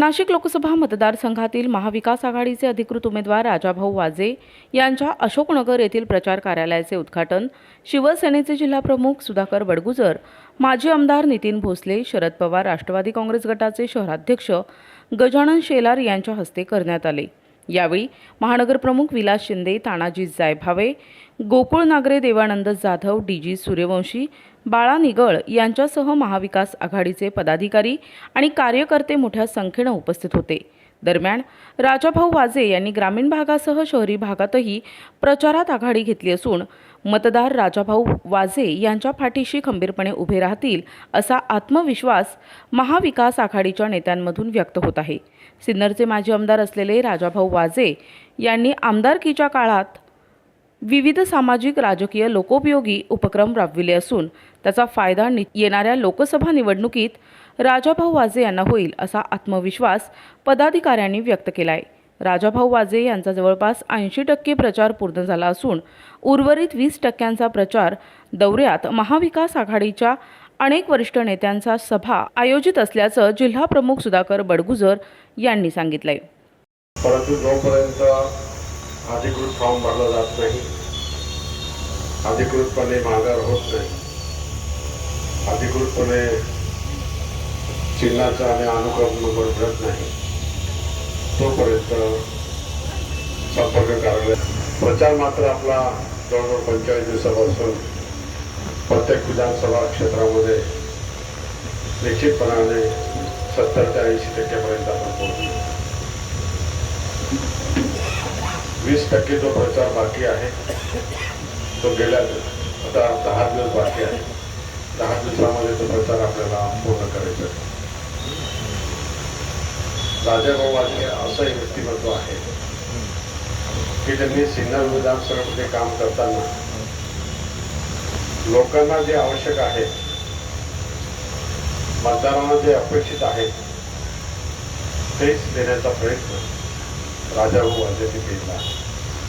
नाशिक लोकसभा मतदारसंघातील महाविकास आघाडीचे अधिकृत उमेदवार राजाभाऊ वाजे यांच्या अशोकनगर येथील प्रचार कार्यालयाचे उद्घाटन शिवसेनेचे जिल्हाप्रमुख सुधाकर बडगुजर माजी आमदार नितीन भोसले शरद पवार राष्ट्रवादी काँग्रेस गटाचे शहराध्यक्ष गजानन शेलार यांच्या हस्ते करण्यात आले. यावेळी महानगरप्रमुख विलास शिंदे तानाजी जायभावे गोकुळ नागरे देवानंद जाधव डी जी सूर्यवंशी बाळा निगळ यांच्यासह महाविकास आघाडीचे पदाधिकारी आणि कार्यकर्ते मोठ्या संख्येनं उपस्थित होते. दरम्यान राजाभाऊ वाजे यांनी ग्रामीण भागासह शहरी भागातही प्रचारात आघाडी घेतली असून मतदार राजाभाऊ वाजे यांच्या पाठीशी खंबीरपणे उभे राहतील असा आत्मविश्वास महाविकास आघाडीच्या नेत्यांमधून व्यक्त होत आहे. सिन्नरचे माजी आमदार असलेले राजाभाऊ वाजे यांनी आमदारकीच्या काळात विविध सामाजिक राजकीय लोकोपयोगी उपक्रम राबविले असून त्याचा फायदा नि येणाऱ्या लोकसभा निवडणुकीत राजाभाऊ वाजे यांना होईल असा आत्मविश्वास पदाधिकाऱ्यांनी व्यक्त केला आहे राजाभाऊ वाजे यांचा जवळपास ऐंशी टक्के प्रचार पूर्ण झाला असून उर्वरित वीस टक्क्यांचा प्रचार दौऱ्यात महाविकास आघाडीच्या अनेक वरिष्ठ नेत्यांचा सभा आयोजित असल्याचं जिल्हाप्रमुख सुधाकर बडगुजर यांनी सांगितलंय. परंतु जोपर्यंत अधिकृत फॉर्म भरला जात नाही अधिकृतपणे माघार होत नाही अधिकृतपणे चिन्हाचा आणि अनुक्रम नंबर मिळत नाही. तोपर्यंत संपर्क कार्यालय प्रचार मात्र आपला जवळजवळ पंचेचाळीस दिवसापासून प्रत्येक विधानसभा क्षेत्रामध्ये निश्चितपणाने सत्तर ते ऐंशी टक्क्यापर्यंत आपण पोहोचलो. वीस टक्के जो प्रचार बाकी आहे तो गेल्या आता दहा दिवस बाकी आहे. दहा दिवसामध्ये तो प्रचार आपल्याला पूर्ण करायचा आहे. राजाभाऊ वाजे असंही व्यक्तिमत्व आहे की त्यांनी सिन्नर विधानसभेमध्ये काम करताना लोकांना जे आवश्यक आहे मतदारांना जे अपेक्षित आहे तेच देण्याचा प्रयत्न राजाभाऊ वाजेने केला आहे